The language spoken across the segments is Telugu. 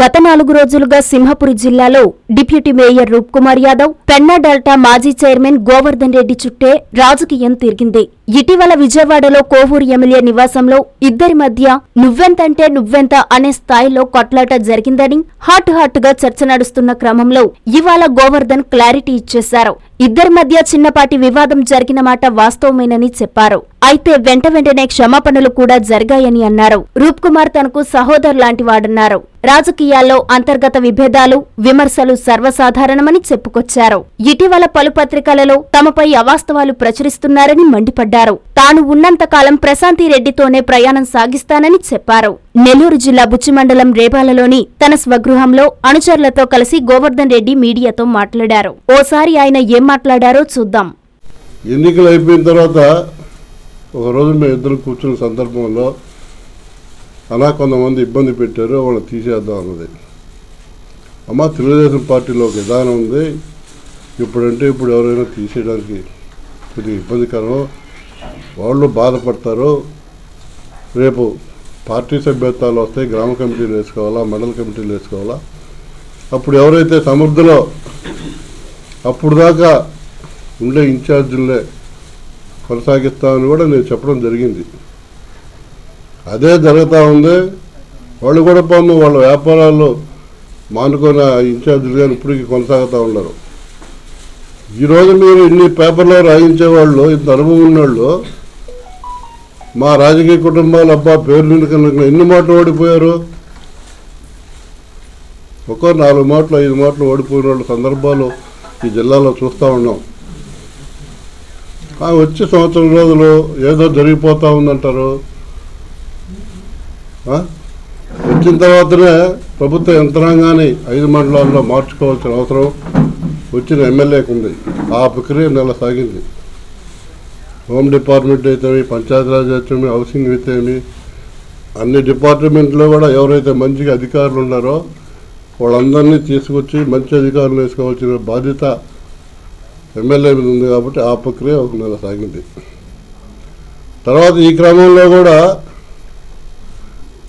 గత నాలుగు రోజులుగా సింహపురి జిల్లాలో deputy mayor Roopkumar Yadav Penna delta మాజీ చైర్మన్ గోవర్ధన్ రెడ్డి చుట్టే రాజకీయం తిరిగింది. ఇటీవల విజయవాడలో కోవూరు ఎమ్మెల్యే నివాసంలో ఇద్దరి మధ్య నువ్వెంతంటే నువ్వెంత అనే స్థాయిలో కొట్లాట జరిగిందని హాట్ హాట్గా చర్చ నడుస్తున్న క్రమంలో ఇవాళ గోవర్ధన్ క్లారిటీ ఇచ్చేశారు. ఇద్దరి మధ్య చిన్నపాటి వివాదం జరిగిన మాట వాస్తవమేనని చెప్పారు. అయితే వెంట వెంటనే క్షమాపణలు కూడా జరిగాయని అన్నారు. రూప్ కుమార్ తనకు సహోదరు లాంటి వాడన్నారు. రాజకీయాల్లో అంతర్గత విభేదాలు విమర్శలు సర్వసాధారణమని చెప్పుకొచ్చారు. ఇటీవల పలు పత్రికలలో తమపై అవాస్తవాలు ప్రచురిస్తున్నారని మండిపడ్డారు. తాను ఉన్నంతకాలం ప్రశాంతి రెడ్డితోనే ప్రయాణం సాగిస్తానని చెప్పారు. నెల్లూరు జిల్లా బుచ్చిమండలం రేపాలలోని తన స్వగృహంలో అనుచరులతో కలిసి గోవర్ధన్ రెడ్డి మీడియాతో మాట్లాడారు. ఓసారి ఆయన ఏం మాట్లాడారో చూద్దాం. ఎన్నికలు అయిపోయిన తర్వాత ఒకరోజు మేము ఇద్దరు కూర్చున్న సందర్భంలో అలా కొంతమంది ఇబ్బంది పెట్టారు వాళ్ళని తీసేద్దాం అన్నది. అమ్మ తెలుగుదేశం పార్టీలో ఒక విధానం ఉంది. ఇప్పుడంటే ఇప్పుడు ఎవరైనా తీసేయడానికి కొద్దిగా ఇబ్బందికరం వాళ్ళు బాధపడతారు రేపు పార్టీ సభ్యత్వాలు వస్తాయి గ్రామ కమిటీలు వేసుకోవాలా మండల కమిటీలు వేసుకోవాలా. అప్పుడు ఎవరైతే సమర్థులో అప్పుడు దాకా ఉండే ఇన్ఛార్జీలే కొనసాగిస్తామని కూడా నేను చెప్పడం జరిగింది. అదే జరుగుతూ ఉంది. వాళ్ళు కూడా పాము వాళ్ళ వ్యాపారాలు మానుకొని ఇన్ఛార్జీలు కానీ ఇప్పటికీ కొనసాగుతూ ఉన్నారు. ఈరోజు మీరు ఇన్ని పేపర్లో రాయించే వాళ్ళు ఇంత అనుభవం ఉన్నోళ్ళు మా రాజకీయ కుటుంబాలు అబ్బా పేరు నిండుకున్న ఎన్ని మాటలు ఓడిపోయారు? ఒక్కో నాలుగు మాటలు ఐదు మాటలు ఓడిపోయిన వాళ్ళ సందర్భాలు ఈ జిల్లాలో చూస్తూ ఉన్నాం. ఆ వచ్చే సంవత్సరం రోజులు ఏదో జరిగిపోతూ ఉందంటారు. వచ్చిన తర్వాతనే ప్రభుత్వ యంత్రాంగాన్ని ఐదు మండలాల్లో మార్చుకోవాల్సిన అవసరం వచ్చిన ఎమ్మెల్యేకి ఉంది. ఆ ప్రక్రియ నెల సాగింది హోమ్ డిపార్ట్మెంట్ అయితేమి పంచాయతీరాజ్ అయితేమి హౌసింగ్ అయితేమి అన్ని డిపార్ట్మెంట్లో కూడా ఎవరైతే మంచిగా అధికారులు ఉన్నారో వాళ్ళందరినీ తీసుకొచ్చి మంచి అధికారులు వేసుకోవాల్సిన బాధ్యత ఎమ్మెల్యే మీద ఉంది కాబట్టి ఆ ప్రక్రియ ఒక నెల సాగింది తర్వాత ఈ క్రమంలో కూడా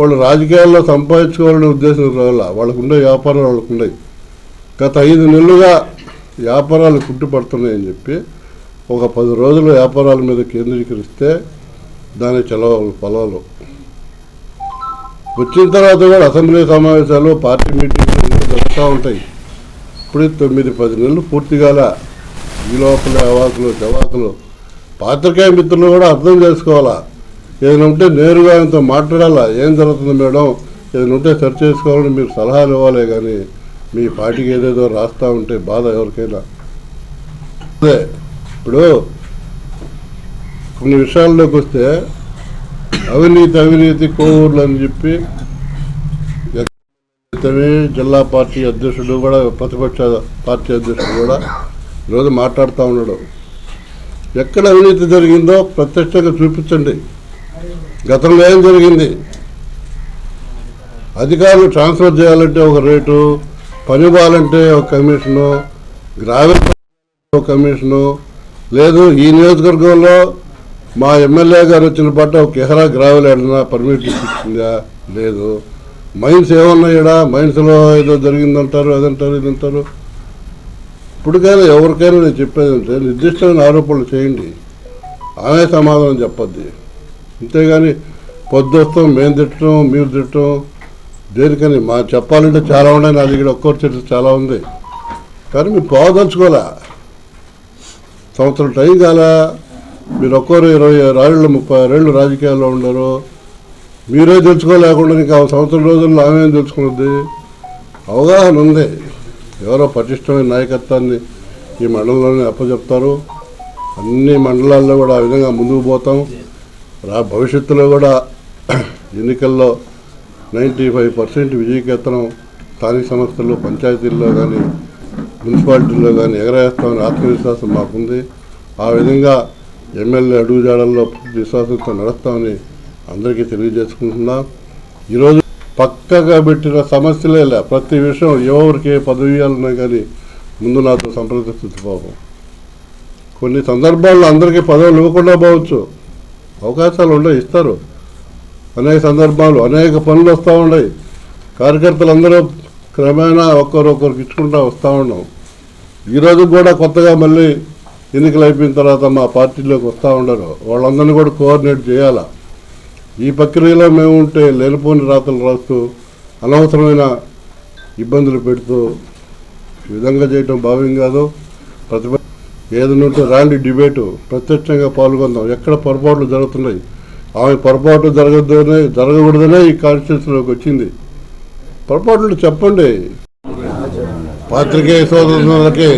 వాళ్ళు రాజకీయాల్లో సంపాదించుకోవాలనే ఉద్దేశం రావాల? వాళ్ళకు ఉండే వ్యాపారాలు వాళ్ళకు ఉన్నాయి గత ఐదు నెలలుగా వ్యాపారాలు కుట్టుపడుతున్నాయని చెప్పి ఒక పది రోజులు వ్యాపారాల మీద కేంద్రీకరిస్తే దాని చలవ ఫలాలు. వచ్చిన తర్వాత కూడా అసెంబ్లీ సమావేశాలు పార్టీ మీటింగ్లు జరుగుతూ ఉంటాయి. ఇప్పుడు తొమ్మిది పది నెలలు పూర్తిగాల ఈ లోపల అవాకులు జవాకులు. పాత్రికేయ మిత్రులు కూడా అర్థం చేసుకోవాలా? ఏదైనా ఉంటే నేరుగా ఆయనతో మాట్లాడాలా? ఏం జరుగుతుంది మేడం? ఏదైనా ఉంటే సరి చేసుకోవాలని మీరు సలహాలు ఇవ్వాలే కానీ మీ పార్టీకి ఏదేదో రాస్తా ఉంటే బాధ ఎవరికైనా. అదే ఇప్పుడు కొన్ని విషయాల్లోకి వస్తే అవినీతి అవినీతి కోవూర్లు అని చెప్పి జిల్లా పార్టీ అధ్యక్షుడు కూడా ప్రతిపక్ష పార్టీ అధ్యక్షుడు కూడా ఈరోజు మాట్లాడుతూ ఉన్నాడు. ఎక్కడ అవినీతి జరిగిందో ప్రత్యక్షంగా చూపించండి. గతంలో ఏం జరిగింది? అధికారులు ట్రాన్స్ఫర్ చేయాలంటే ఒక రేటు పని ఇవ్వాలంటే ఒక కమిషను గ్రావెల్ ఒక కమిషను. లేదు ఈ నియోజకవర్గంలో మా ఎమ్మెల్యే గారు వచ్చిన పట్ల ఒక ఎహరా గ్రావెల్ ఏడన్నా పర్మిట్ ఇప్పించిందా? లేదు. మైన్స్ ఏమన్నాయడా? మైన్స్లో ఏదో జరిగిందంటారు అదంటారు ఇదంటారు. ఇప్పటికైనా ఎవరికైనా నేను చెప్పేది అంటే నిర్దిష్టమైన ఆరోపణలు చేయండి. ఆమె సమాధానం చెప్పద్ది. అంతేగాని పొద్దుస్తాం మేము తిట్టడం మీరు తిట్టడం దేనికని మా చెప్పాలంటే చాలా ఉన్నాయి నా దగ్గర ఒక్కొక్క చెట్టు చాలా ఉంది. కానీ మీరు పోదలుచుకోలే సంవత్సరం టైం కాల మీరు ఒక్కరు ఇరవై రాళ్ళు ముప్పై ఆరేళ్ళు రాజకీయాల్లో ఉన్నారు. మీరే తెలుసుకోలేకుండా ఇంకా ఆ సంవత్సరం రోజుల్లో ఆమె తెలుసుకున్నది. అవగాహన ఉంది. ఎవరో పటిష్టమైన నాయకత్వాన్ని ఈ మండలంలోనే అప్పచెప్తారు. అన్ని మండలాల్లో కూడా ఆ విధంగా ముందుకు పోతాం. రా భవిష్యత్తులో కూడా ఎన్నికల్లో నైంటీ ఫైవ్ పర్సెంట్ విజయకేతనం స్థానిక సంస్థల్లో పంచాయతీల్లో కానీ మున్సిపాలిటీల్లో కానీ ఎగరేస్తామని ఆత్మవిశ్వాసం మాకుంది. ఆ విధంగా ఎమ్మెల్యే అడుగుజాడల్లో విశ్వాసంతో నడుస్తామని అందరికీ తెలియజేసుకుంటున్నాం. ఈరోజు పక్కగా పెట్టిన సమస్యలే లే ప్రతి విషయం ఎవరికి పదవి ఇవ్వాలన్నా కానీ ముందు నాతో సంప్రదిస్తుంది పాపం కొన్ని సందర్భాల్లో అందరికీ పదవులు ఇవ్వకుండా పోవచ్చు. అవకాశాలు ఉండే ఇస్తారు. అనేక సందర్భాలు అనేక పనులు వస్తూ ఉన్నాయి. కార్యకర్తలందరూ క్రమేణా ఒక్కరొకరికి ఇచ్చుకుంటూ వస్తూ ఉన్నాం. ఈరోజు కూడా కొత్తగా మళ్ళీ ఎన్నికలు అయిపోయిన తర్వాత మా పార్టీలోకి వస్తూ ఉండరు. వాళ్ళందరినీ కూడా కోఆర్డినేట్ చేయాలా? ఈ ప్రక్రియలో మేము ఉంటే లేనిపోని రాతలు రాస్తూ అనవసరమైన ఇబ్బందులు పెడుతూ ఈ విధంగా చేయటం భావ్యం కాదు. ప్రతిభ ఏదైనా ఉంటే రాండి డిబేటు. ప్రత్యక్షంగా పాల్గొందాం. ఎక్కడ పొరపాట్లు జరుగుతున్నాయి? ఆమె పొరపాటు జరగద్దనే జరగకూడదనే ఈ కాన్స్టిట్యూషన్లోకి వచ్చింది. పొరపాట్లు చెప్పండి. పాత్రికేయ సోదరులకి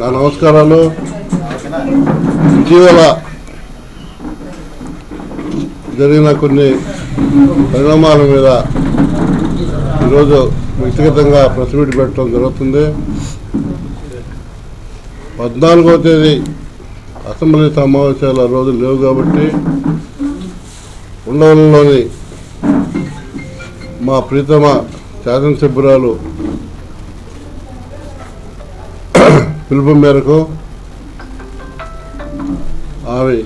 నా నమస్కారాలు. ఇటీవల జరిగిన కొన్ని పరిణామాల మీద ఈరోజు వ్యక్తిగతంగా ప్రెస్ మీట్ పెట్టడం జరుగుతుంది. పద్నాలుగో తేదీ అసెంబ్లీ సమావేశాలు ఆ రోజు లేవు కాబట్టి ఉండవల్లిలోని మా ప్రీతమ శాసనసభ్యురాలు పిలుపు మేరకు ఆమె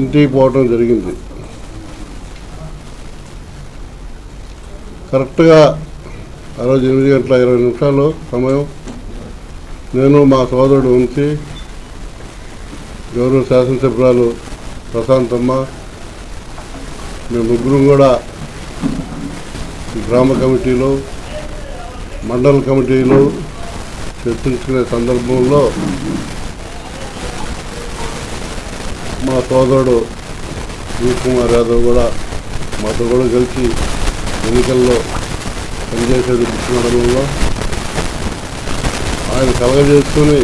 ఇంటికి పోవటం జరిగింది. కరెక్ట్గా ఆ రోజు ఎనిమిది గంటల ఇరవై నిమిషాలు సమయం నేను మా సోదరుడు ఉంచి గౌరవ శాసనసభ్యురాలు ప్రశాంతమ్మ మేము ముగ్గురం కూడా గ్రామ కమిటీలో మండల కమిటీలో చర్చించుకునే సందర్భంలో మా సోదరుడు కుమార్ యాదవ్ కూడా మాతో కూడా కలిసి ఎన్నికల్లో పనిచేసేది ముఖ్యమండలంలో మండలంలో. ఆయన కలగజేసుకుని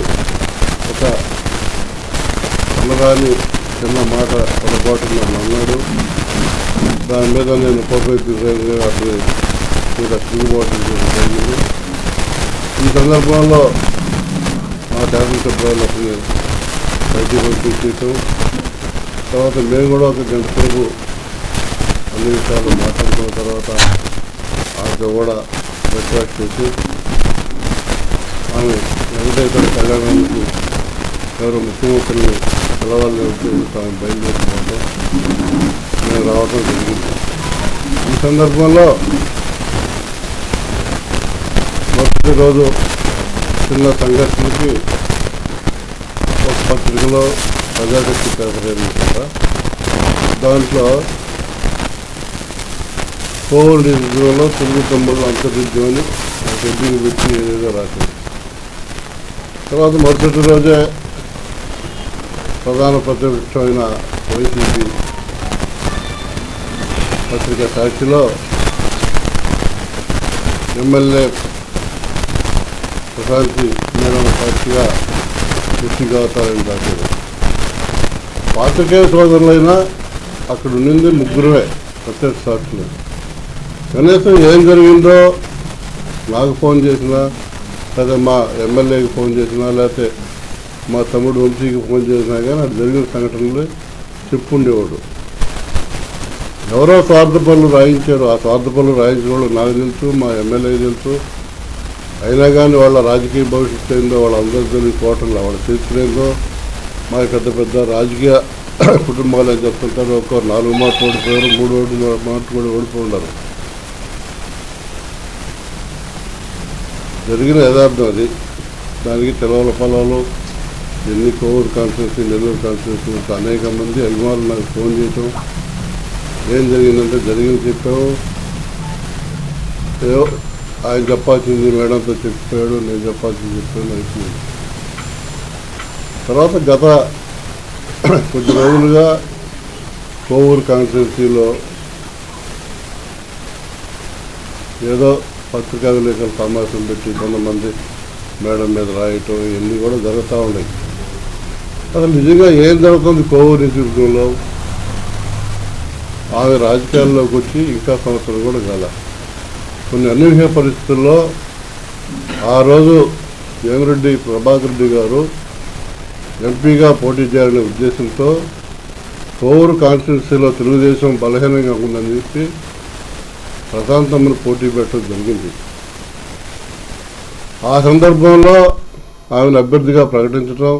ఒక అన్నదాన్ని చిన్న మాట పొరపాటు నన్ను అన్నాడు. దాని మీద నేను కోపైతే అసలు మీద తిరుగుబాటు జరిగింది ఈ సందర్భంలో మా డాక్టర్ అసలు బయటికి పంపించేయటం తర్వాత మేము కూడా ఒక గంట సేపు అన్ని విషయాలు మాట్లాడుకున్న తర్వాత ఆమెతో కూడా రిక్వెస్ట్ చేసి ఆమె వెంకటేశ్వర కళ్యాణానికి ఎవరు ముఖ్యమంత్రిని పిలవాలని ఉద్దేశంతో ఆమె నేను రావడం జరిగింది. ఈ సందర్భంలో మొదటి రోజు చిన్న సంఘటనకి ఒక పత్రికలో ప్రజాశక్తి పేపర్ ఏమిటంట దాంట్లో కోవిడ్ నిధులలో తెలుగు తమ్ముళ్ళు అంతర్విద్యం అని ఒక హెడ్డింగ్ పెట్టి ఏదేదో రాసింది తర్వాత మరుసటి రోజే ప్రధాన ప్రతిపక్షమైన వైసీపీ పత్రిక సాక్షిలో ఎమ్మెల్యే ప్రశాంతి మేడం సాక్షిగా వ్యక్తిగా అవుతారని దాచారు పాత్రికేయ సోదరులైనా అక్కడ ఉండింది ముగ్గురే ప్రత్యక్ష సాక్షులు కనీసం ఏం జరిగిందో నాకు ఫోన్ చేసినా లేదా మా ఎమ్మెల్యేకి ఫోన్ చేసినా లేకపోతే మా తమ్ముడు వంశీకి ఫోన్ చేసినా కానీ అది జరిగిన సంఘటనలు చెప్పుండేవాడు. ఎవరో స్వార్థ పనులు రాయించారు. ఆ స్వార్థ పనులు రాయించిన నాకు తెలుసు మా ఎమ్మెల్యేకి తెలుసు. అయినా కానీ వాళ్ళ రాజకీయ భవిష్యత్తు ఏందో వాళ్ళందరూ తెలియకపోవటంలో వాళ్ళ చరిత్ర ఏందో మా పెద్ద పెద్ద రాజకీయ కుటుంబాలు అని చెప్తుంటారు. ఒక్కరు నాలుగు మాటలు ఓడిపోయారు మూడు ఓడి మాటలు కూడా ఓడిపోయినారు జరిగిన యథార్థం అది. దానికి తెలవల పొలాలు ఎన్ని కోవూరు కాన్స్టిట్యూన్సీ నెల్లూరు కాన్స్టిట్యూన్సీ అనేక మంది అభిమానులు నాకు ఫోన్ చేయటం. ఏం జరిగిందంటే జరిగింది చెప్పాము ఏదో ఆయన చెప్పాల్సింది మేడంతో చెప్పాడు నేను చెప్పాల్సింది చెప్పాను అయిపోయింది. తర్వాత గత కొద్ది రోజులుగా కోవూరు కాన్స్టిట్యూన్సీలో ఏదో పత్రికా విలేకరుల సమావేశం పెట్టి కొంతమంది మేడం మీద రాయటం ఇవన్నీ కూడా జరుగుతూ ఉన్నాయి. అసలు నిజంగా ఏం జరుగుతుంది కోవూరు నియోజకవర్గంలో? ఆమె రాజకీయాల్లోకి వచ్చి ఇంకా సంవత్సరం కూడా కాల. కొన్ని అనూహ్య పరిస్థితుల్లో ఆ రోజు వేమిరెడ్డి ప్రభాకర్ రెడ్డి గారు ఎంపీగా పోటీ చేయాలనే ఉద్దేశంతో కోవూరు కాన్స్టిట్యున్సీలో తెలుగుదేశం బలహీనంగా ఉందని చెప్పి ప్రశాంతమ్మను పోటీ పెట్టడం జరిగింది. ఆ సందర్భంలో ఆమెను అభ్యర్థిగా ప్రకటించడం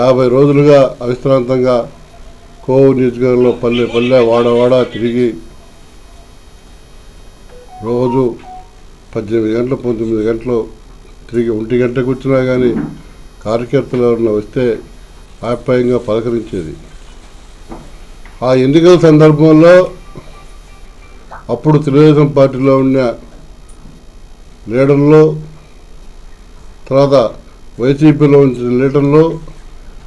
యాభై రోజులుగా అవిశ్రాంతంగా కోవు నియోజకవర్గంలో పల్లె పల్లె వాడవాడ తిరిగి రోజు పద్దెనిమిది గంటలు పంతొమ్మిది గంటలు తిరిగి ఒంటి గంటకు వచ్చినా కానీ కార్యకర్తలు ఎవరన్నా వస్తే ఆప్యాయంగా పలకరించేది. ఆ ఎన్నికల సందర్భంలో అప్పుడు తెలుగుదేశం పార్టీలో ఉన్న లీడర్లో తర్వాత వైసీపీలో ఉంచిన లీడర్లో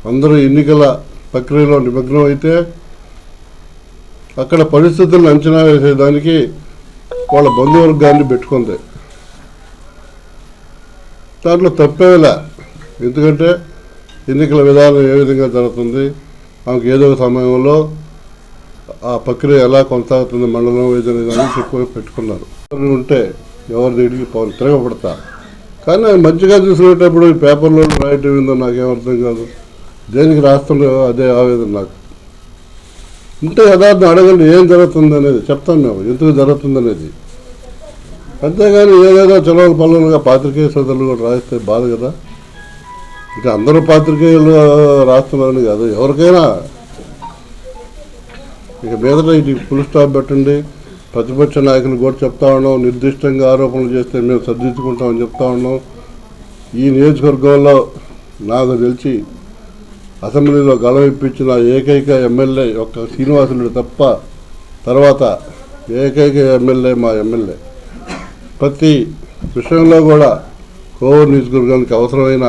అందరూ ఎన్నికల ప్రక్రియలో నిమగ్నం అయితే అక్కడ పరిస్థితులను అంచనా వేసేదానికి వాళ్ళ బంధువర్గాన్ని పెట్టుకుంది. దాంట్లో తప్పేలా ఎందుకంటే ఎన్నికల విధానం ఏ విధంగా జరుగుతుంది ఆమెకు ఏదో ఒక సమయంలో ఆ ప్రక్రియ ఎలా కొనసాగుతుంది మండలం ఏదైనా కానీ చెప్పి పెట్టుకున్నారు. ఉంటే ఎవరి దగ్గరికి పవన్ తిరగబడతా కానీ అది మంచిగా చూసుకునేటప్పుడు ఈ పేపర్లో రాయటం ఏందో నాకేం అర్థం కాదు. దేనికి రాస్తుండో అదే ఆవేదన నాకు. ఉంటే యథార్థం అడగండి ఏం జరుగుతుంది అనేది చెప్తాం మేము ఎందుకు జరుగుతుంది అనేది. అంతేగాని ఏదేదో చలవల పనులుగా పాత్రికేయ సోదరులు కూడా రాస్తే బాధ కదా. ఇంకా అందరూ పాత్రికేయులు రాస్తున్నారని కాదు ఎవరికైనా ఇక మీదట ఇది ఫుల్ స్టాప్ పెట్టండి. ప్రతిపక్ష నాయకులు కూడా చెప్తా ఉన్నాం నిర్దిష్టంగా ఆరోపణలు చేస్తే మేము సర్దించుకుంటామని చెప్తా ఉన్నాం. ఈ నియోజకవర్గంలో నాకు తెలిసి అసెంబ్లీలో గళం ఇప్పించిన ఏకైక ఎమ్మెల్యే ఒక్క శ్రీనివాసులుడు తప్ప తర్వాత ఏకైక ఎమ్మెల్యే మా ఎమ్మెల్యే. ప్రతి విషయంలో కూడా కోవూరు నియోజకవర్గానికి అవసరమైన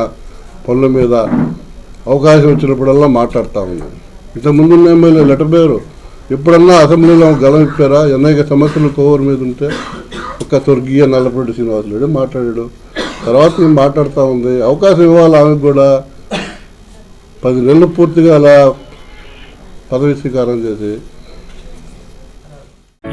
పనుల మీద అవకాశం వచ్చినప్పుడల్లా మాట్లాడుతూ ఉన్నాం. ఇంతకుముందు ఉన్న ఎమ్మెల్యే లెటర్ పేరు? ఎప్పుడన్నా అసెంబ్లీలో గలం ఇప్పారా అనేక సమస్యలు కోవర్ మీద ఉంటే ఒక స్వర్గీయ నల్లపరెడ్డి శ్రీనివాసులు మాట్లాడాడు. తర్వాత మేము మాట్లాడుతూ ఉంది. అవకాశం ఇవ్వాలి ఆమెకు కూడా. పది నెలలు పూర్తిగా అలా పదవి స్వీకారం చేసి